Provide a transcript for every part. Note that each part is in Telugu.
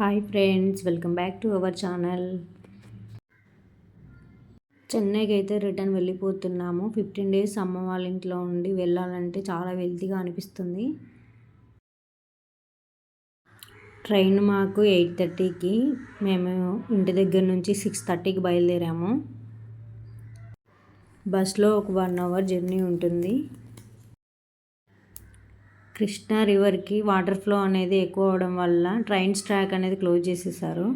Hi friends welcome back to our channel చెన్నైకి అయితే రిటర్న్ వెళ్ళిపోతున్నాము. ఫిఫ్టీన్ డేస్ అమ్మ వాళ్ళ ఇంట్లో ఉండి వెళ్ళాలంటే చాలా వెల్తీగా అనిపిస్తుంది. ట్రైన్ మాకు ఎయిట్ థర్టీకి మేము ఇంటి దగ్గర నుంచి సిక్స్ థర్టీకి బయలుదేరాము. బస్లో ఒక వన్ అవర్ జర్నీ ఉంటుంది. కృష్ణా రివర్కి వాటర్ ఫ్లో అనేది ఎక్కువ అవడం వల్ల ట్రైన్స్ ట్రాక్ అనేది క్లోజ్ చేసేసారు.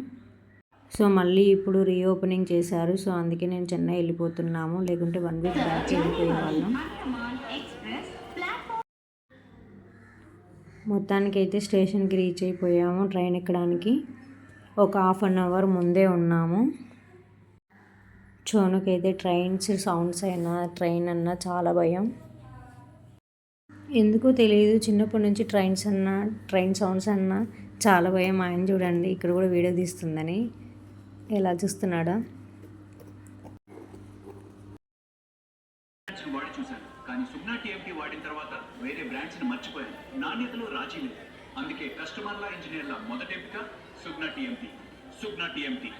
సో మళ్ళీ ఇప్పుడు రీఓపెనింగ్ చేశారు. సో అందుకే నేను చెన్నై వెళ్ళిపోతున్నాము. లేకుంటే వన్ వీక్ బ్యాక్ వెళ్ళిపోయే వాళ్ళం. మొత్తానికి అయితే స్టేషన్కి రీచ్ అయిపోయాము ట్రైన్ ఎక్కడానికి. ఒక హాఫ్ అన్ అవర్ ముందే ఉన్నాము. చోనుకైతే ట్రైన్స్ సౌండ్స్ అయినా ట్రైన్ అన్నా చాలా భయం. ఎందుకో తెలియదు చిన్నప్పటి నుంచి ట్రైన్స్ అన్న ట్రైన్ సౌండ్స్ అన్న చాలా భయం. ఆయన చూడండి ఇక్కడ కూడా వీడియో తీస్తుందని. ఎలా చూస్తున్నాడా? కానీ సుగ్నా టీఎంటీ వాడిన తర్వాత వేరే బ్రాండ్స్ మర్చిపోయాను. నాణ్యతలో రాజీ లేదు. అందుకే కస్టమర్ల ఇంజనీర్ల మొదటి ఎంపిక సుగ్నా టీఎంటీ. సుగ్నా టీఎంటీ.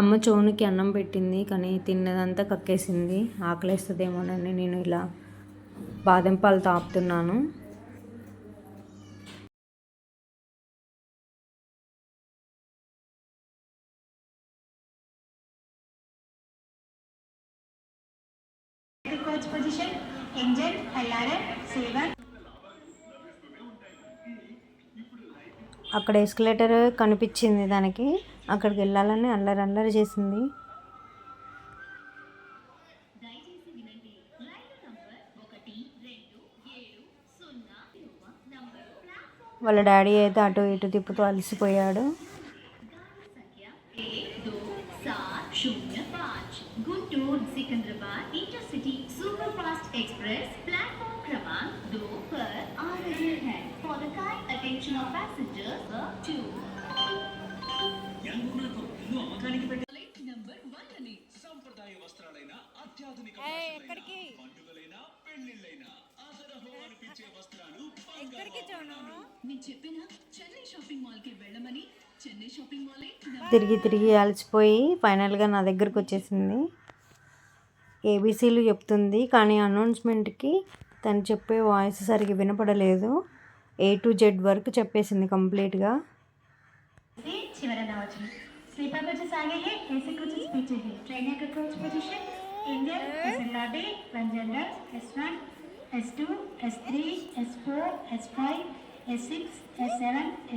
అమ్మ చోనుకి అన్నం పెట్టింది కానీ తిన్నదంతా కక్కేసింది. ఆకలేస్తుందేమోనని నేను ఇలా బాదం పాలు తాపుతున్నాను. అక్కడ ఎస్కలేటర్ కనిపించింది దానికి. అక్కడికి వెళ్ళాలని అల్లరి అల్లరి చేసింది. వాళ్ళ డాడీ అయితే అటు ఇటు తిప్పుతూ అలసిపోయాడు. తిరిగి తిరిగి అలసిపోయి ఫైనల్గా నా దగ్గరకు వచ్చేసింది. ఏబీసీలు చెప్తుంది కానీ అనౌన్స్మెంట్కి తను చెప్పే వాయిస్ సరిగ్గా వినపడలేదు. ఏ టు జెడ్ వరకు చెప్పేసింది కంప్లీట్గా. అదే చివరన వచ్చిన స్లీపర్ కోచెస్ ఆగే హే ऐसे कुछ स्पीच है। ट्रेनर का coach position Indian एसएलआरडी Punjab S1 S2 S3 S4 एस5 एस6 एस7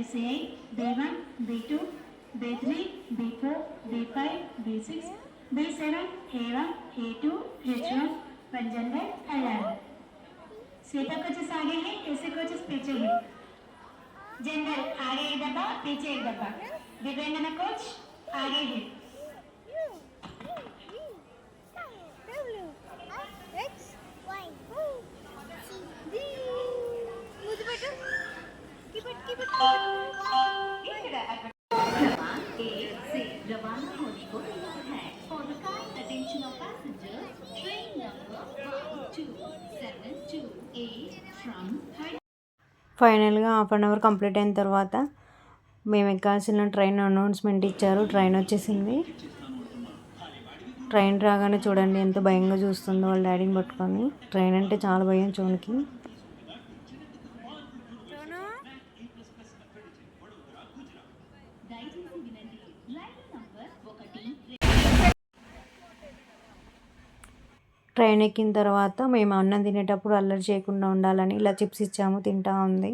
एस8 B1 बी2 B3 B4 B5 B6 बी7 A1 A2 एच1 Punjab alarm sleeper coaches आगे हैं ऐसे कोचेस पीछे हैं। जनरल आगे एक डब्बा पीछे एक डब्बा दिव्यांगना कोच आगे है क्रमांक ఫైనల్గా హాఫ్ అన్ అవర్ కంప్లీట్ అయిన తర్వాత మేము ఎక్కాల్సిన ట్రైన్ అనౌన్స్మెంట్ ఇచ్చారు. ట్రైన్ వచ్చేసింది. ట్రైన్ రాగానే చూడండి ఎంత భయంగా చూస్తుందో వాళ్ళ డాడీని పట్టుకొని. ట్రైన్ అంటే చాలా భయం చూనికి ట్రైన్ ఎక్కిన తర్వాత మేము అన్నం తినేటప్పుడు అల్లరి చేయకుండా ఉండాలని ఇలా చిప్స్ ఇచ్చాము తింటా ఉంది.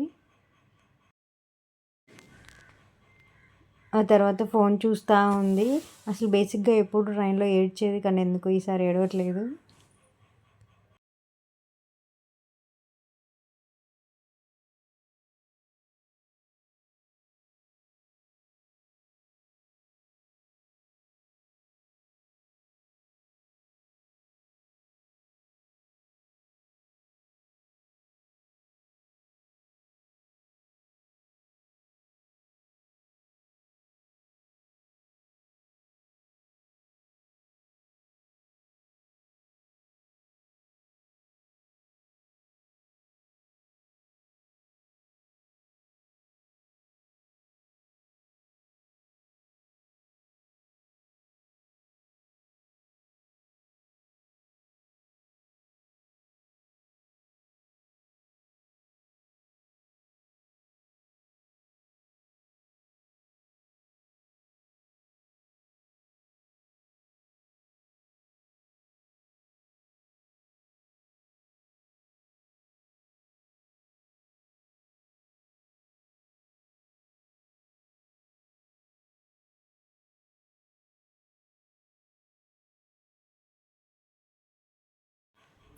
ఆ తర్వాత ఫోన్ చూస్తూ ఉంది. అసలు బేసిక్గా ఎప్పుడు ట్రైన్లో ఏడ్చేది కానీ ఎందుకు? ఈసారి ఏడవట్లేదు.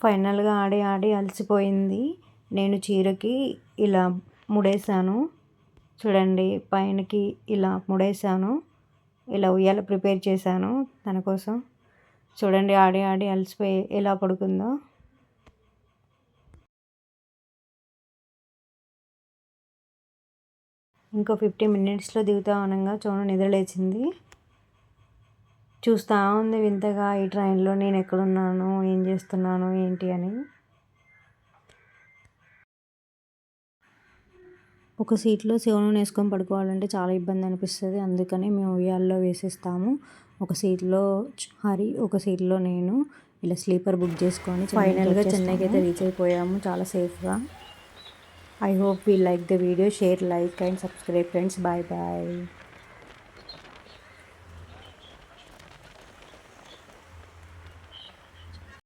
ఫైనల్గా ఆడి ఆడి అలసిపోయింది. నేను చీరకి ఇలా ముడేశాను. చూడండి పైనకి ఇలా ముడేశాను. ఇలా ఉయ్యాల ప్రిపేర్ చేశాను తన కోసం. చూడండి ఆడి ఆడి అలసిపోయి ఎలా పడుకుందో. ఇంకో ఫిఫ్టీ మినిట్స్లో దిగుతా అనగా చూడండి నిద్రలేచింది. చూస్తూ ఉంది వింతగా ఈ ట్రైన్లో నేను ఎక్కడున్నాను ఏం చేస్తున్నాను ఏంటి అని. ఒక సీట్లో శివను వేసుకొని పడుకోవాలంటే చాలా ఇబ్బంది అనిపిస్తుంది. అందుకని మేము ఉయ్యాల్లో వేసేస్తాము. ఒక సీట్లో హరి ఒక సీట్లో నేను ఇలా స్లీపర్ బుక్ చేసుకొని ఫైనల్గా చెన్నైకి అయితే రీచ్ అయిపోయాము చాలా సేఫ్గా I hope we like the video share like and subscribe friends bye bye